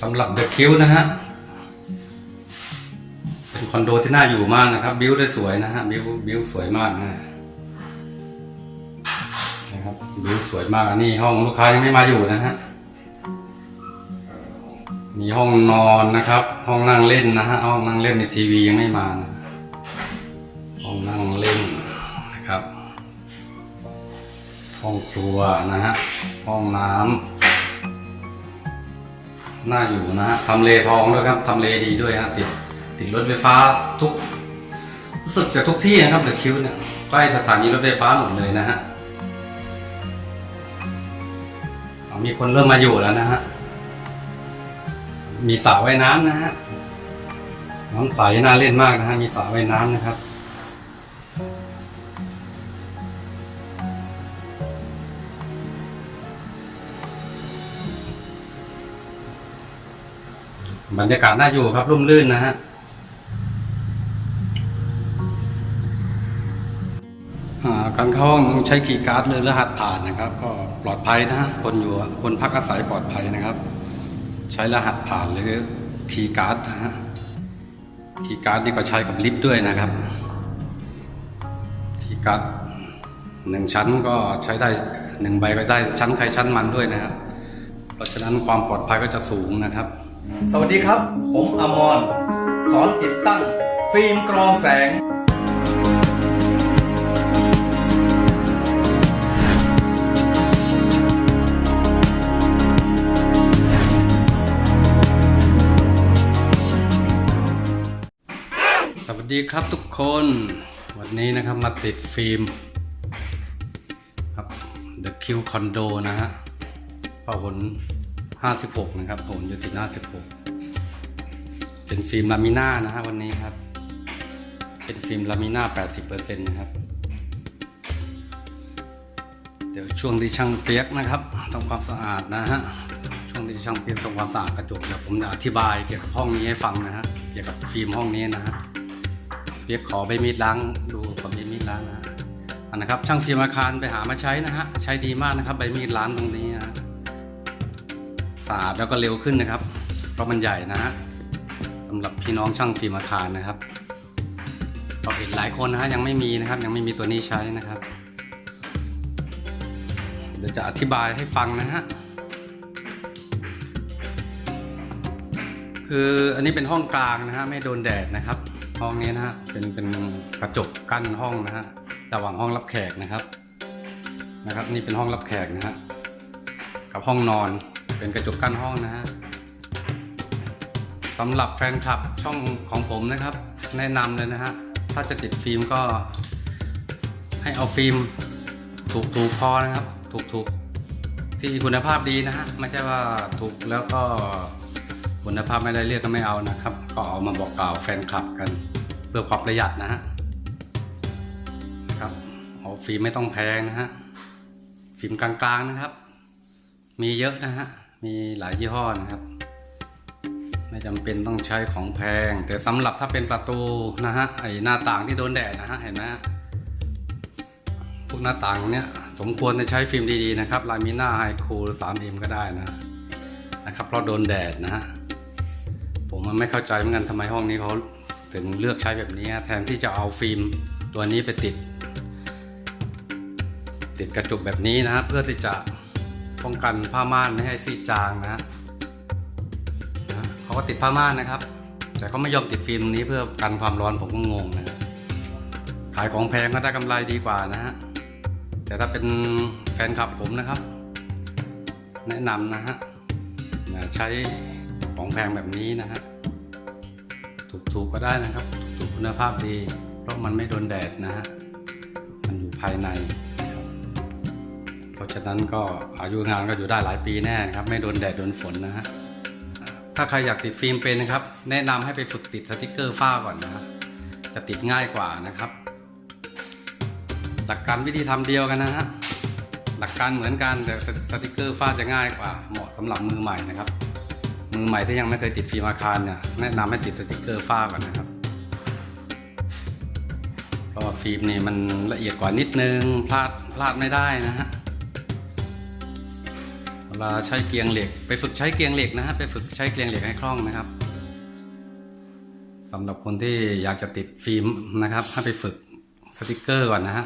สำหรับเดอะคิวนะฮะ เป็นคอนโดที่น่าอยู่มากนะครับ บิวได้สวยนะฮะ บิวบิวสวยมากนะนะครับ บิวสวยมากอันนี้ห้องลูกค้ายังไม่มาอยู่นะฮะ มีห้องนอนนะครับ ห้องนั่งเล่นนะฮะ ห้องนั่งเล่นในทีวียังไม่มานะห้องนั่งเล่นนะครับ ห้องครัวนะฮะ ห้องน้ำ น่าอยู่นะฮะทำเลทองด้วยครับทำเลดีด้วยฮะติดติดรถไฟฟ้าทุก รู้สึกจะทุกที่นะครับเดอะคิวเนี่ยใกล้สถานีรถไฟฟ้าหมดเลยนะฮะมีคนเริ่มมาอยู่แล้วนะฮะมีสระว่ายน้ำนะฮะน้ำใสน่าเล่นมากนะฮะมีสระว่ายน้ำนะครับ บรรยากาศน่าอยู่ครับร่มรื่นนะฮะการเข้าห้องใช้คีย์การ์ดหรือรหัสผ่านนะครับ ก็ปลอดภัยนะฮะคนอยู่คนพักอาศัยปลอดภัยนะครับ ใช้รหัสผ่านหรือคีย์การ์ดนะฮะคีย์การ์ดนี่ก็ใช้กับลิฟต์ด้วยนะครับคีย์การ์ดหนึ่งชั้นก็ใช้ได้หนึ่งใบก็ได้ชั้นใครชั้นมันด้วยนะครับ เพราะฉะนั้นความปลอดภัยก็จะสูงนะครับ สวัสดีครับ ผมอมรสอนติดตั้ง ฟิล์มกรองแสง สวัสดีครับทุกคน วันนี้นะครับมาติดฟิล์มครับ The Q Condo นะฮะพหล 56 นะครับผลอยู่ที่56 เป็นฟิล์มลามิน่านะฮะวันนี้ครับ เป็นฟิล์มลามิน่า80%นะครับ เดี๋ยวช่วงที่ช่างเปียกนะครับทำความสะอาดนะฮะ ช่วงที่ช่างเปียกทำความสะอาดกระจกเดี๋ยวผมจะอธิบายเกี่ยวกับห้องนี้ให้ฟังนะฮะ เกี่ยวกับฟิล์มห้องนี้นะฮะ เปียกขอใบมีดล้างดูขอใบมีดล้างนะฮะอันนะครับช่างฟิล์มอาคารไปหามาใช้นะฮะ ใช้ดีมากนะครับใบมีดล้างตรงนี้นะฮะ สะอาดแล้วก็เร็วขึ้นนะครับ เพราะมันใหญ่นะฮะสำหรับพี่น้องช่างฟิล์มอาคารนะครับเราเห็นหลายคนนะฮะยังไม่มีนะครับ ยังไม่มีตัวนี้ใช้นะครับ เดี๋ยวจะอธิบายให้ฟังนะฮะคืออันนี้เป็นห้องกลางนะฮะไม่โดนแดดนะครับ ห้องนี้นะฮะเป็นเป็นกระจกกั้นห้องนะฮะระหว่างห้องรับแขกนะครับนะครับ นี่เป็นห้องรับแขกนะฮะกับห้องนอน เป็นกระจกกั้นห้องนะฮะสำหรับแฟนคลับช่องของผมนะครับ แนะนำเลยนะฮะ ถ้าจะติดฟิล์มก็ให้เอาฟิล์มถูกถูกๆพอนะครับ ถูกถูกๆที่คุณภาพดีนะฮะ ไม่ใช่ว่าถูกแล้วก็คุณภาพไม่ได้เรียกก็ไม่เอานะครับ ก็เอามาบอกกล่าวแฟนคลับกัน เพื่อความประหยัดนะฮะครับเอาฟิล์มไม่ต้องแพงนะฮะฟิล์มกลางๆนะครับ มีเยอะนะฮะ มีหลายยี่ห้อนะครับ ไม่จำเป็นต้องใช้ของแพง แต่สำหรับถ้าเป็นประตูนะฮะไอหน้าต่างที่โดนแดดนะฮะเห็นไหมพวกหน้าต่างเนี้ยสมควรจะใช้ฟิล์มดีๆนะครับลามิน่าไฮคูล 3M ก็ได้นะนะครับ เพราะโดนแดดนะฮะผมมันไม่เข้าใจเหมือนกันทำไมห้องนี้เขาถึงเลือกใช้แบบนี้แทนที่จะเอาฟิล์มตัวนี้ไปติด ติดกระจกแบบนี้นะฮะเพื่อที่จะ ป้องกันผ้าม่านไม่ให้ซีดจางนะฮะนะเขาก็ติดผ้าม่านนะครับ แต่เขาไม่ยอมติดฟิล์มนี้เพื่อกันความร้อนผมก็งงนะขายของแพงก็ได้กำไรดีกว่านะฮะแต่ถ้าเป็นแฟนคลับผมนะครับ แนะนำนะฮะอย่าใช้ของแพงแบบนี้นะฮะถูกๆก็ได้นะครับถูกคุณภาพดี เพราะมันไม่โดนแดดนะฮะมันอยู่ภายใน รับเพราะฉะนั้นก็อายุงานก็อยู่ได้หลายปีแน่นะครับ ไม่โดนแดดโดนฝนนะฮะถ้าใครอยากติดฟิล์มเป็นนะครับ แนะนำให้ไปฝึกติดสติกเกอร์ฝ้าก่อนนะครับจะติดง่ายกว่านะครับ หลักการวิธีทำเดียวกันนะฮะหลักการเหมือนกันแต่สติกเกอร์ฝ้าจะง่ายกว่า เหมาะสำหรับมือใหม่นะครับ มือใหม่ที่ยังไม่เคยติดฟิล์มอาคารเนี่ยแนะนำให้ติดสติกเกอร์ฝ้าก่อนนะครับเพราะว่าฟิล์มนี่มันละเอียดกว่านิดนึงพลาดพลาดไม่ได้นะฮะ ลาใช้เกียงเหล็ก ไปฝึกใช้เกียงเหล็กนะฮะไปฝึกใช้เกียงเหล็กให้คล่องนะครับสำหรับคนที่อยากจะติดฟิล์มนะครับให้ไปฝึกสติกเกอร์ก่อนนะฮะ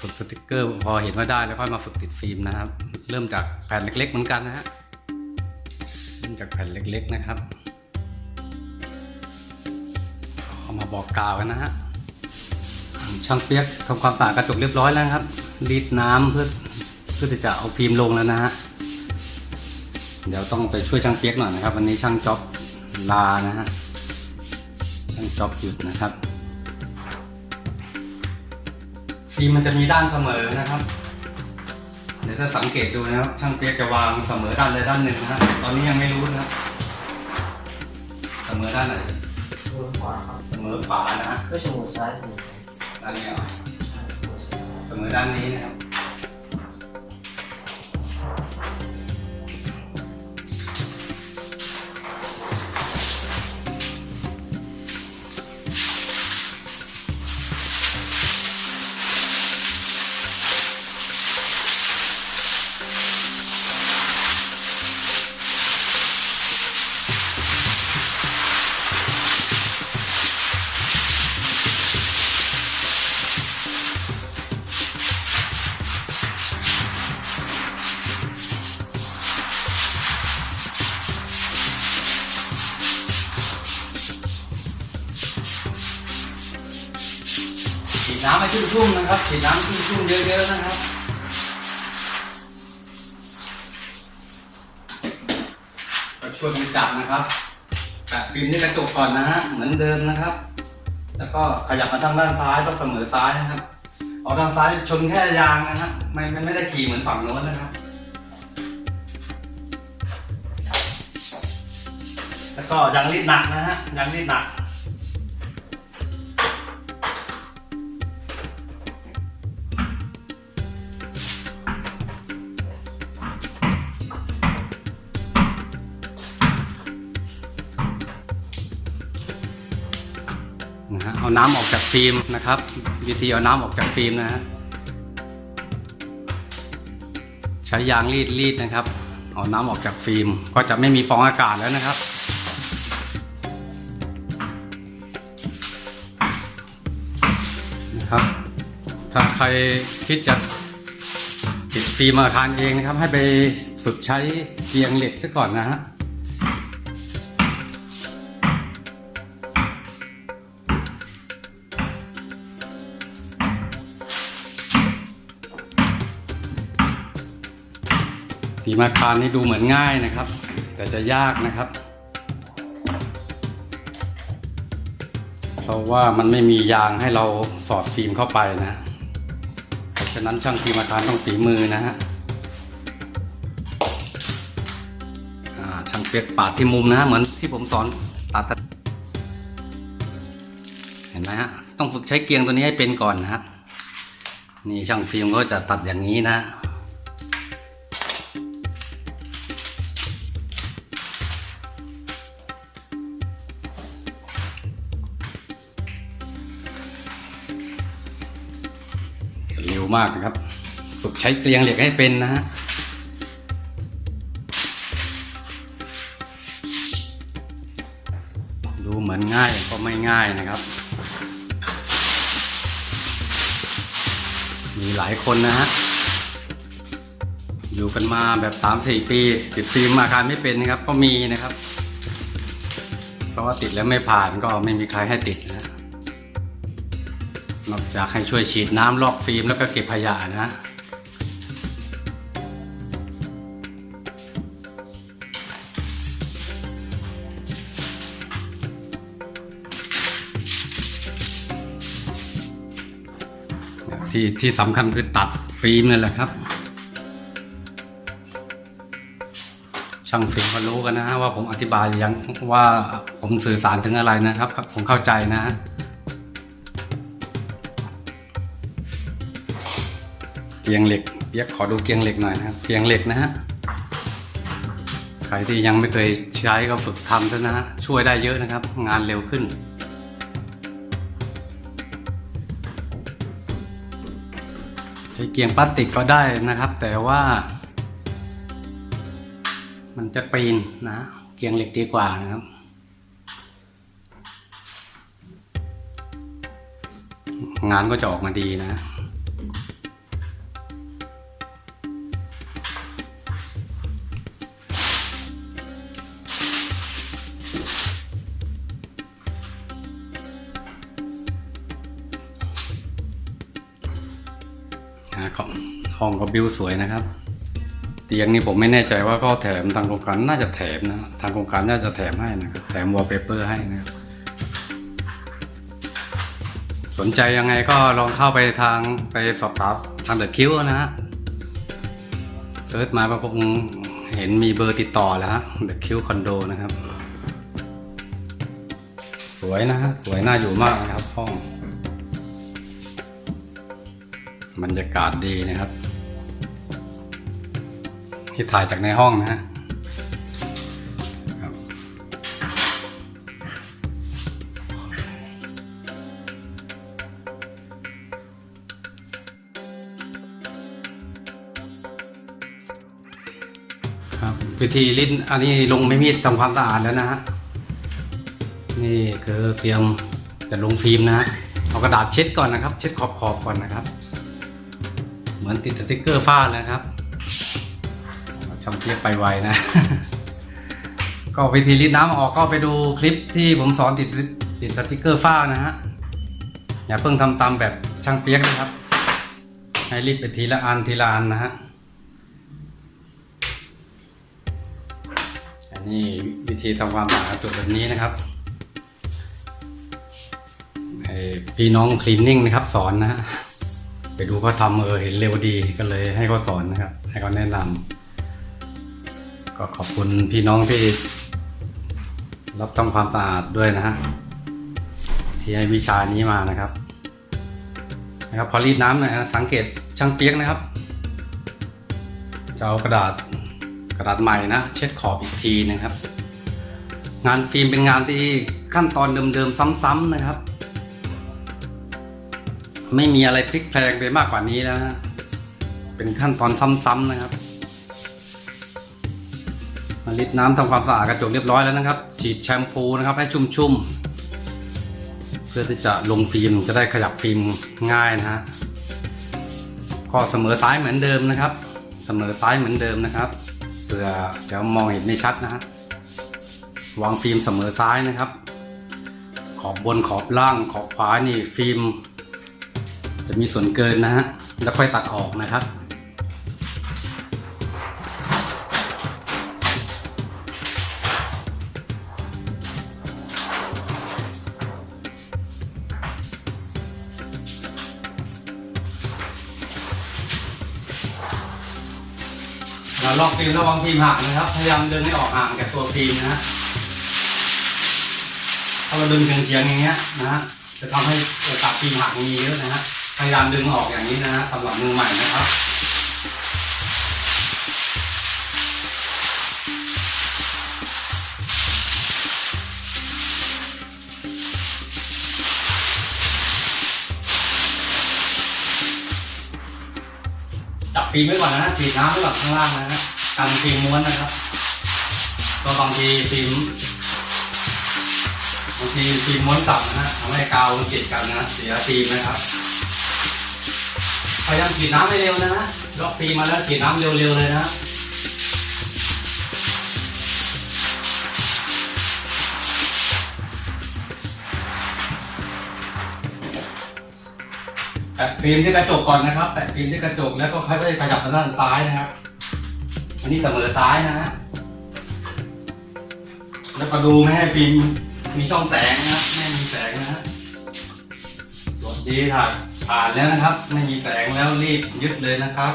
ฝึกสติกเกอร์พอเห็นว่าได้แล้วค่อยมาฝึกติดฟิล์มนะครับ เริ่มจากแผ่นเล็ก ๆ เหมือนกันนะฮะเริ่มจากแผ่นเล็ก ๆนะครับเอามาบอกกล่าวกันนะฮะช่างเปียกทำความสะอาดกระจกเรียบร้อยแล้วครับรีดน้ำเพื่อ เพื่อที่จะเอาฟิล์มลงแล้วนะฮะ เดี๋ยวต้องไปช่วยช่างเปียกหน่อยนะครับ วันนี้ช่างจ็อบลานะฮะ ช่างจ็อบหยุดนะครับ ฟิล์มมันจะมีด้านเสมอนะครับ เดี๋ยวถ้าสังเกตดูนะครับ ช่างเปียกจะวางเสมอด้านใดด้านหนึ่งนะฮะ ตอนนี้ยังไม่รู้นะครับ เสมอด้านไหนมือขวาครับเสมอขวานะฮะไม่ใช่มือซ้ายเสมอด้านนี้เหรอซ้ายมือซ้ายเสมอด้านนี้นะครับ ชุ่มๆนะครับฉีดน้ำชุ่มๆเยอะๆนะครับช่วยกันจับนะครับแปะฟิล์มที่กระจกก่อนนะฮะเหมือนเดิมนะครับ แล้วก็ขยับมาทางด้านซ้ายก็เสมอซ้ายนะครับเอาด้านซ้ายชนแค่ยางนะฮะม่ไม่ไม่ได้ขี่เหมือนฝั่งโน้นนะครับ แล้วก็ยางรีดหนักนะฮะยางรีดหนัก เอาน้ำออกจากฟิล์มนะครับวิธีเอาน้ำออกจากฟิล์มนะฮะใช้ยางรีดรีดนะครับ เอาน้ำออกจากฟิล์ม ก็จะไม่มีฟองอากาศแล้วนะครับนะครับ ถ้าใครคิดจะติดฟิล์มอาคารเองนะครับ ให้ไปฝึกใช้เกียงเหล็กซะก่อนนะฮะ มาคารนี่ดูเหมือนง่ายนะครับ แต่จะยากนะครับ เพราะว่ามันไม่มียางให้เราสอดฟิล์มเข้าไปนะฉะนั้นช่างฟิล์มอาคารต้องฝีมือนะฮะช่างเปียกปาดที่มุมนะฮะเหมือนที่ผมสอนตัดเห็นไหมฮะต้องฝึกใช้เกียงตัวนี้ให้เป็นก่อนนะฮะนี่ช่างฟิล์มก็จะตัดอย่างนี้นะ มากนะครับ ฝึกใช้เกลียงเหล็กให้เป็นนะฮะดูเหมือนง่ายก็ไม่ง่ายนะครับ มีหลายคนนะฮะอยู่กันมาแบบ 3-4 ปีติดฟิล์มอาคารไม่เป็นนะครับ ก็มีนะครับ เพราะว่าติดแล้วไม่ผ่านก็ไม่มีใครให้ติดนะ นอกจากให้ช่วยฉีดน้ำรอบฟิล์มแล้วก็เก็บขยะนะที่ที่สำคัญคือตัดฟิล์มนั่นแหละครับ ช่างฟิล์มก็รู้กันนะว่าผมอธิบายยังว่าผมสื่อสารถึงอะไรนะครับ ผมเข้าใจนะ เกียงเหล็กเปียกขอดูเกียงเหล็กหน่อยนะครับเกียงเหล็กนะฮะใครที่ยังไม่เคยใช้ก็ฝึกทำซะนะฮะช่วยได้เยอะนะครับ งานเร็วขึ้น ใช้เกียงพลาสติกก็ได้นะครับ แต่ว่า มันจะปีนนะเกียงเหล็กดีกว่านะครับงานก็จะออกมาดีนะ ของห้องก็บิวสวยนะครับ เตียงนี่ผมไม่แน่ใจว่าเขาแถมทางโครงการน่าจะแถมนะทางโครงการน่าจะแถมให้นะครับแถมวอลเปเปอร์ให้นะครับสนใจยังไงก็ลองเข้าไปทางไปสอบถามทางเดอะคิวนะฮะเซิร์ชมาก็คงเห็นมีเบอร์ติดต่อแล้วฮะเดอะคิวคอนโดนะครับ สวยนะฮะสวยน่าอยู่มากนะครับห้อง บรรยากาศดีนะครับ ที่ถ่ายจากในห้องนะฮะครับครับวิธีลิ้นอันนี้ลงไม่มีดทำความสะอาดแล้วนะฮะนี่คือเตรียมจะลงฟิล์มนะเอากระดาษเช็ดก่อนนะครับ เช็ดขอบๆก่อนนะครับ มือนติดสติกเกอร์ฝ้าเลยครับช่างเทียบไปไวนะ ก็วิธีรีดน้ำออกก็ไปดูคลิปที่ผมสอนติดติดสติกเกอร์ฝ้านะฮะอย่าเพิ่งทำตามแบบช่างเปียกนะครับ ให้รีดไปทีละอันทีละอันนะฮะอันนี้วิธีทำความสะอาดจุดแบบนี้นะครับพี่น้องคลีนนิ่งนะครับสอนนะฮะ ไปดูเขาทำเออเห็นเร็วดีก็เลยให้เขาสอนนะครับ ให้เขาแนะนำก็ขอบคุณพี่น้องที่ รับทำความสะอาดด้วยนะฮะที่ให้วิชานี้มานะครับ นะครับพอรีดน้ำนะสังเกตช่างเปียกนะครับจะเอากระดาษกระดาษใหม่นะเช็ดขอบอีกทีนะครับ งานฟิล์มเป็นงานที่ขั้นตอนเดิมๆซ้ำๆนะครับ ไม่มีอะไรพลิกแพลงไปมากกว่านี้แล้วนะเป็นขั้นตอนซ้ำๆนะครับมาลิดน้ำทำความสะอาดกระจกเรียบร้อยแล้วนะครับ ฉีดแชมพูนะครับ ให้ชุ่มๆ เพื่อที่จะลงฟิล์มจะได้ขยับฟิล์มง่ายนะฮะก็เสมอซ้ายเหมือนเดิมนะครับ เสมอซ้ายเหมือนเดิมนะครับเพื่อจะมองเห็นไม่ชัดนะฮะวางฟิล์มเสมอซ้ายนะครับ ขอบบนขอบล่างขอบขวานี่ฟิล์ม จะมีส่วนเกินนะฮะ แล้วค่อยตัดออกนะครับเราลอกฟิล์มระวังฟิล์มหักนะครับ พยายามดึงให้ออกห่างจากตัวฟิล์มนะฮะถ้าเราดึงเฉียงๆอย่างเงี้ยนะฮะจะทำให้โอกาสฟิล์มหักมีเยอะนะฮะ พยายามดึงออกอย่างนี้นะฮะสำหรับมือใหม่นะครับจับฟิล์มไว้ก่อนนะฮะฉีดน้ำไว้ก่อนข้างล่างนะฮะกันฟิล์มม้วนนะครับก็บางทีฟิล์มบางทีฟิล์มม้วนต่ำนะฮะทำให้กาวมันติดกันนะเสียฟิล์มนะครับ พยายามฉีดน้ำให้เร็วนะฮะล็อกฟิล์มมาแล้วฉีดน้ำเร็วๆเลยนะแปะฟิล์มที่กระจกก่อนนะครับ แปะฟิล์มที่กระจกแล้วก็ค่อยๆขยับมาด้านซ้ายนะครับ อันนี้เสมอซ้ายนะฮะ แล้วก็ดูไม่ให้ฟิล์มมีช่องแสงนะครับ ไม่มีแสงนะฮะตรวจดีค่ะ ผ่านแล้วนะครับ ไม่มีแสงแล้วรีบยึดเลยนะครับ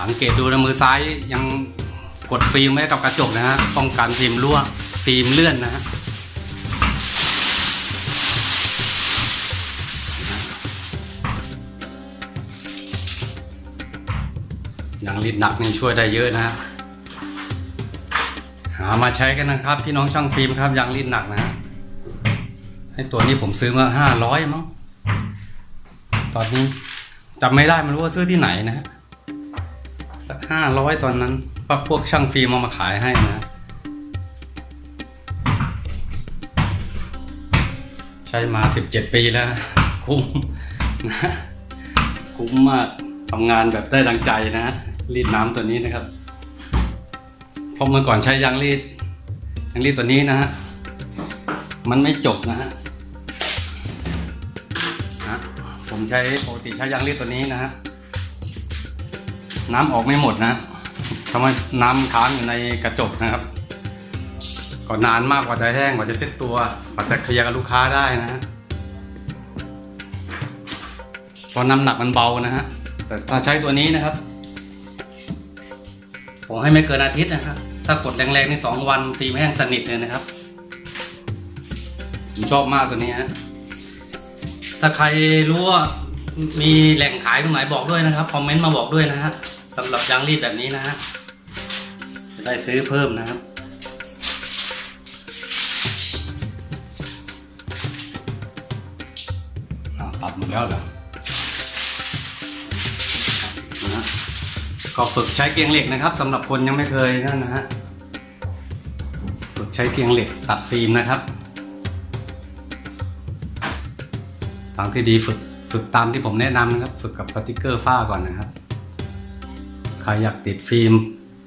สังเกตดูนะมือซ้ายยังกดฟิล์มไว้กับกระจกนะฮะป้องกันฟิล์มรั่วฟิล์มเลื่อนนะฮะยางลิดหนักนี่ช่วยได้เยอะนะฮะ หามาใช้กันนะครับ พี่น้องช่างฟิล์มครับยางลิดหนักนะให้ตัวนี้ผมซื้อมาห้าร้อยมั้งตอนนี้จำไม่ได้มันรู้ว่าซื้อที่ไหนนะสักห้าร้อยตอนนั้นพวกพวกช่างฟิล์มเอามาขายให้นะ ใช้มาสิบเจ็ดปีแล้ว คุ้มนะคุ้มมากทำงานแบบได้ดังใจนะ รีดน้ำตัวนี้นะครับ ราะเมื่อก่อนใช้ยางรีดยางรีดตัวนี้นะฮะ มันไม่จบนะฮะนะผมใช้ปกติใช้ยางรีดตัวนี้นะฮะ น้ำออกไม่หมดนะทำให้น้ำค้างอยู่ในกระจกนะครับก็นานมากกว่าจะแห้งกว่าจะเซ็ตตัวกว่าจะเคลียร์กับลูกค้าได้นะฮะพราะน้ำหนักมันเบานะฮะแต่ถ้าใช้ตัวนี้นะครับ ผมให้ไม่เกินอาทิตย์นะครับ ถ้ากดแรงๆนี่สองวันฟิล์มแห้งสนิทเลยนะครับ ผมชอบมากตัวนี้ฮะถ้าใครรู้ว่ามีแหล่งขายตรงไหนบอกด้วยนะครับคอมเมนต์มาบอกด้วยนะฮะสำหรับยางรีดแบบนี้นะฮะจะได้ซื้อเพิ่มนะครับอ้าวตัดหมดแล้วเหรอ ก็ฝึกใช้เกียงเหล็กนะครับสำหรับคนยังไม่เคยนั่นนะฮะฝึกใช้เกียงเหล็กตัดฟิล์มนะครับทางที่ดีฝึกฝึกตามที่ผมแนะนำนะครับ ฝึกกับสติกเกอร์ฝ้าก่อนนะครับใครอยากติดฟิล์ม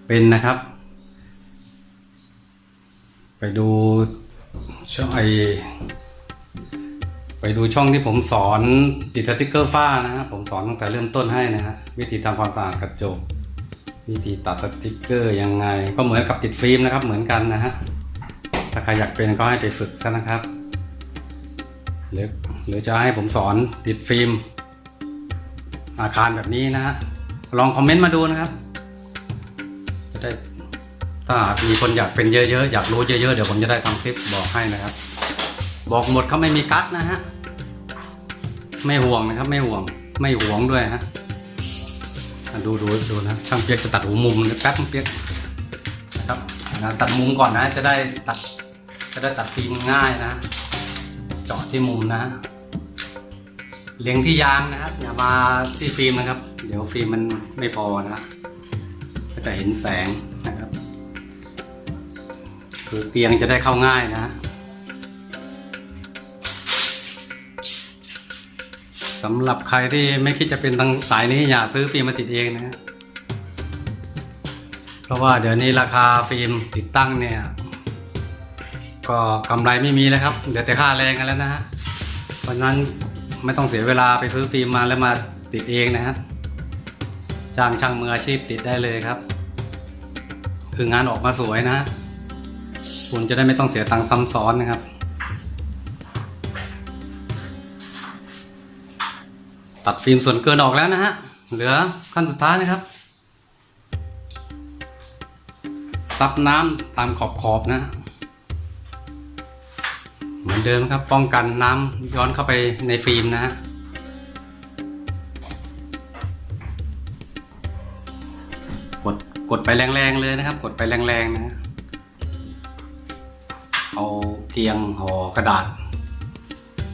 เป็นนะครับ ไปดูช่องไอไปดูช่องที่ผมสอนติดสติกเกอร์ฝ้านะฮะผมสอนตั้งแต่เริ่มต้นให้นะฮะวิธีทำความสะอาดกระจก วิธีตัดสติกเกอร์ยังไง ก็เหมือนกับติดฟิล์มนะครับ เหมือนกันนะฮะถ้าใครอยากเป็นก็ให้ไปฝึกซะนะครับ หรือหรือจะให้ผมสอนติดฟิล์ม อาคารแบบนี้นะฮะลองคอมเมนต์มาดูนะครับ จะได้ถ้าหากมีคนอยากเป็นเยอะๆอยากรู้เยอะๆเดี๋ยวผมจะได้ทำคลิปบอกให้นะครับ บอกหมดเขาไม่มีกั๊กนะฮะไม่ห่วงนะครับ ไม่ห่วงไม่ห่วงด้วยฮะ ดูดูดูนะช่างเปียกจะตัดหูมุมนะแป๊บเปียกนะครับนะตัดมุมก่อนนะ จะได้ตัดจะได้ตัดฟิล์มง่ายนะ เจาะที่มุมนะ เลี้ยงที่ยางนะครับ อย่ามาที่ฟิล์มนะครับ เดี๋ยวฟิล์มมันไม่พอนะก็จะเห็นแสงนะครับคือเตียงจะได้เข้าง่ายนะ สำหรับใครที่ไม่คิดจะเป็นทางสายนี้อย่าซื้อฟิล์มมาติดเองนะเพราะว่าเดี๋ยวนี้ราคาฟิล์มติดตั้งเนี่ย ก็กำไรไม่มีแล้วครับเหลือแต่ค่าแรงกันแล้วนะฮะเพราะฉะนั้นไม่ต้องเสียเวลาไปซื้อฟิล์มมาแล้วมาติดเองนะฮะจ้างช่างมืออาชีพติดได้เลยครับ คืองานออกมาสวยนะ คุณจะได้ไม่ต้องเสียตังค์ซ้ำซ้อนนะครับ ตัดฟิล์มส่วนเกินออกแล้วนะฮะ เหลือขั้นสุดท้ายนะครับ ซับน้ำตามขอบขอบๆนะ เหมือนเดิมครับ ป้องกันน้ำย้อนเข้าไปในฟิล์มนะฮะกดกดไปแรงๆเลยนะครับ กดไปแรงๆนะฮะเอาเพียงห่อกระดาษ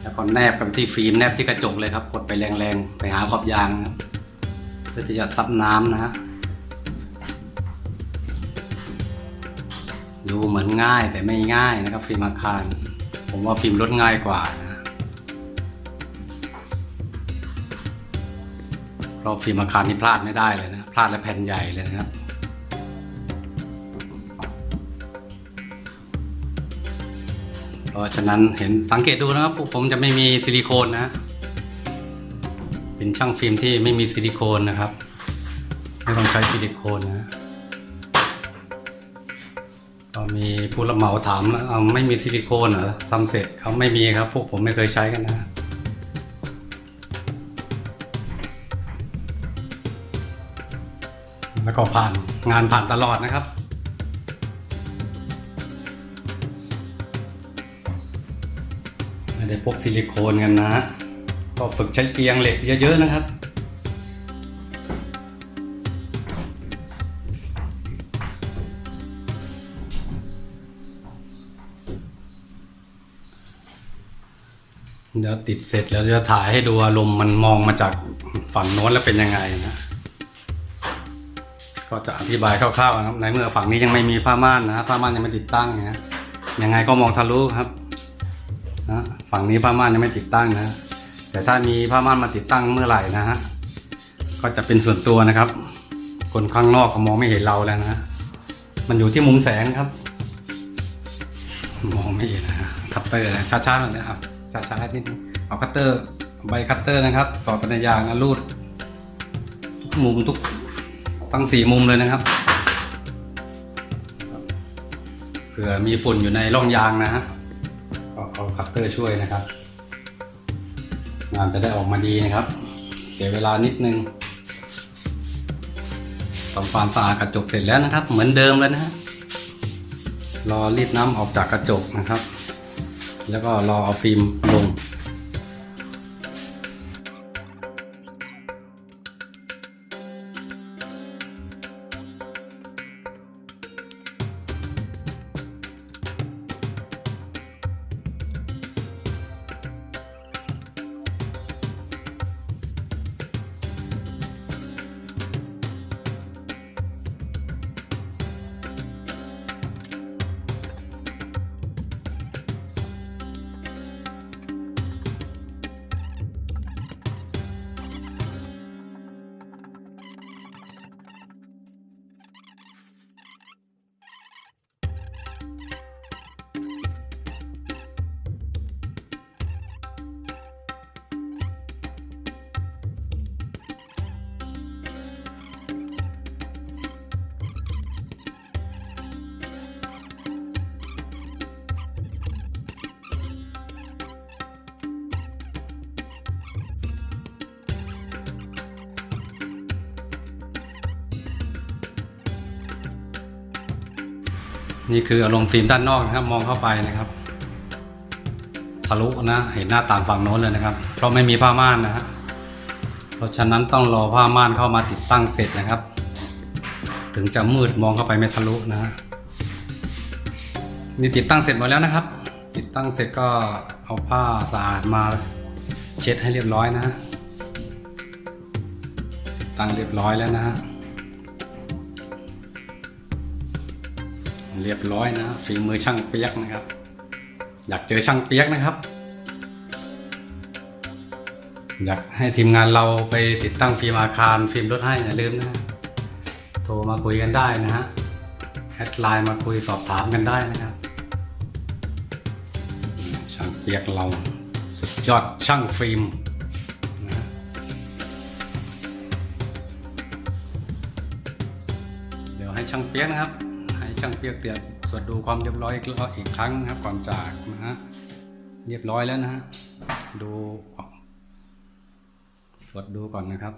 แล้วก็แนบกับที่ฟิล์มแนบที่กระจกเลยครับ กดไปแรงๆ ไปหาขอบยางนะเพื่อที่จะซับน้ำนะฮะดูเหมือนง่ายแต่ไม่ง่ายนะครับฟิล์มอาคาร ผมว่าฟิล์มลดง่ายกว่านะเพราะฟิล์มอาคารนี่พลาดไม่ได้เลยนะ พลาดแล้วแผ่นใหญ่เลยนะครับ เพราะฉะนั้นเห็นสังเกตดูนะครับผมจะไม่มีซิลิโคนนะ เป็นช่างฟิล์มที่ไม่มีซิลิโคนนะครับไม่ต้องใช้ซิลิโคนนะก็มีผู้รับเหมาถามนะเอาไม่มีซิลิโคนเหรอทำเสร็จเขาไม่มีครับ พวกผมไม่เคยใช้กันนะแล้วก็ผ่านงานผ่านตลอดนะครับ ไม่ได้พกซิลิโคนกันนะ ก็ฝึกใช้เกียงเหล็กเยอะๆนะครับ เดี๋ยวติดเสร็จแล้วจะถ่ายให้ดูอารมณ์มันมองมาจากฝั่งโน้นแล้วเป็นยังไงนะก็จะอธิบายคร่าวๆนะครับในเมื่อฝั่งนี้ยังไม่มีผ้าม่านนะผ้าม่านยังไม่ติดตั้งนะยังไงก็มองทะลุครับนะ ฝั่งนี้ผ้าม่านยังไม่ติดตั้งนะแต่ถ้ามีผ้าม่านมาติดตั้งเมื่อไหร่นะฮะก็จะเป็นส่วนตัวนะครับ คนข้างนอกก็มองไม่เห็นเราแล้วนะมันอยู่ที่มุมแสงครับ มองไม่เห็นนะฮะคัตเตอร์นะช้าๆหน่อยนะครับช้าๆนิดนึงเอาคัตเตอร์ใบคัตเตอร์นะครับ สอดปในยางรูดทุกมุมทุกตั้งสี่มุมเลยนะครับเผื่อมีฝุ่นอยู่ในร่องยางนะฮะ เอาคัตเตอร์ช่วยนะครับ งานจะได้ออกมาดีนะครับ เสียเวลานิดนึงทำความสะอาดกระจกเสร็จแล้วนะครับ เหมือนเดิมเลยนะฮะรอรีดน้ำออกจากกระจกนะครับ แล้วก็รอเอาฟิล์ม นี่คืออารมณ์ฟิล์มด้านนอกนะครับ มองเข้าไปนะครับทะลุนะเห็นหน้าต่างฝั่งโน้นเลยนะครับ เพราะไม่มีผ้าม่านนะฮะเพราะฉะนั้นต้องรอผ้าม่านเข้ามาติดตั้งเสร็จนะครับ ถึงจะมืดมองเข้าไปไม่ทะลุนะฮะนี่ติดตั้งเสร็จหมดแล้วนะครับ ติดตั้งเสร็จก็เอาผ้าสะอาดมาเช็ดให้เรียบร้อยนะ ตั้งเรียบร้อยแล้วนะฮะ เรียบร้อยนะฝีมือช่างเปียกนะครับ อยากเจอช่างเปียกนะครับ อยากให้ทีมงานเราไปติดตั้งฟิล์มอาคารฟิล์มรถให้อย่าลืมนะโทรมาคุยกันได้นะฮะแอดไลน์มาคุยสอบถามกันได้นะครับช่างเปียกเราสุดยอดช่างฟิล์มเดี๋ยวให้ช่างเปียกนะครับ ช่างเปียกเตียมตรวจดูความเรียบร้อยอีกอีกครั้งนะครับก่อนจากนะฮะเรียบร้อยแล้วนะฮะดูตรวจดูก่อนนะครับ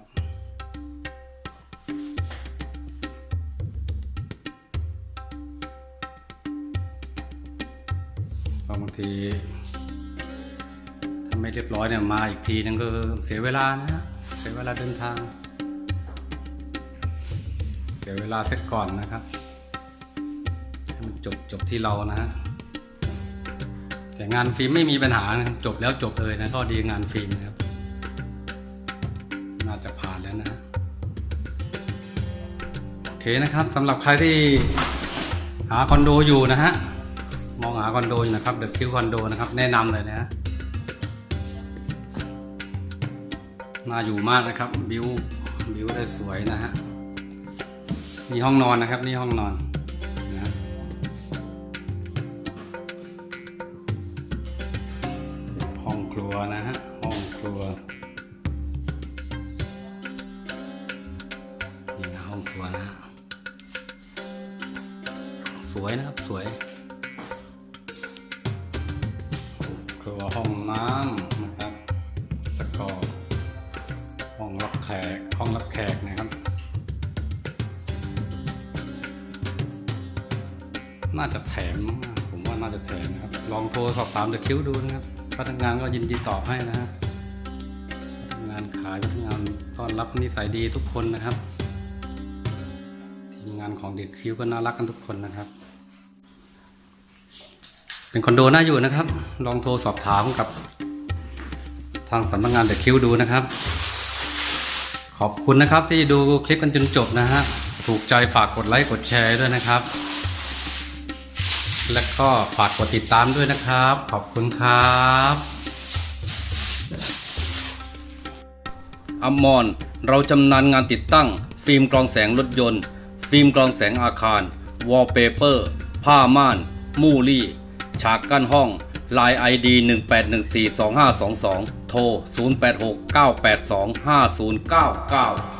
บางทีถ้าไม่เรียบร้อยเนี่ยมาอีกทีนึงก็เสียเวลานะฮะเสียเวลาเดินทาง เสียเวลาเสร็จก่อนนะครับ จบจบที่เรานะฮะแต่งานฟิล์มไม่มีปัญหานะครับจบแล้วจบเลยนะข้อดีงานฟิล์มนะครับ น่าจะผ่านแล้วนะฮะโอเคนะครับสำหรับใครที่หาคอนโดอยู่นะฮะมองหาคอนโดอยู่นะครับเดอะคิวคอนโดนะครับ แนะนำเลยนะฮะน่าอยู่มากนะครับบิวบิวได้สวยนะฮะนี่ห้องนอนนะครับ นี่ห้องนอน คิ้วดูนะครับพนักงานก็ยินดีตอบให้นะฮะพนักงานขายพนักงานต้อนรับนิสัยดีทุกคนนะครับทีมงานของเดอะคิวก็น่ารักกันทุกคนนะครับ เป็นคอนโดน่าอยู่นะครับ ลองโทรสอบถามกับ ทางสำนักงานเดอะคิวดูนะครับ ขอบคุณนะครับที่ดูคลิปกันจนจบนะฮะถูกใจฝากกดไลค์กดแชร์ด้วยนะครับ และก็ฝากกดติดตามด้วยนะครับ ขอบคุณครับอมรเราจำนานงานติดตั้ง ฟิล์มกรองแสงรถยนต์ ฟิล์มกรองแสงอาคาร วอลเปเปอร์ ผ้าม่าน มูลี่ ฉากกั้นห้องลาย ID 18142522 โทร 0869825099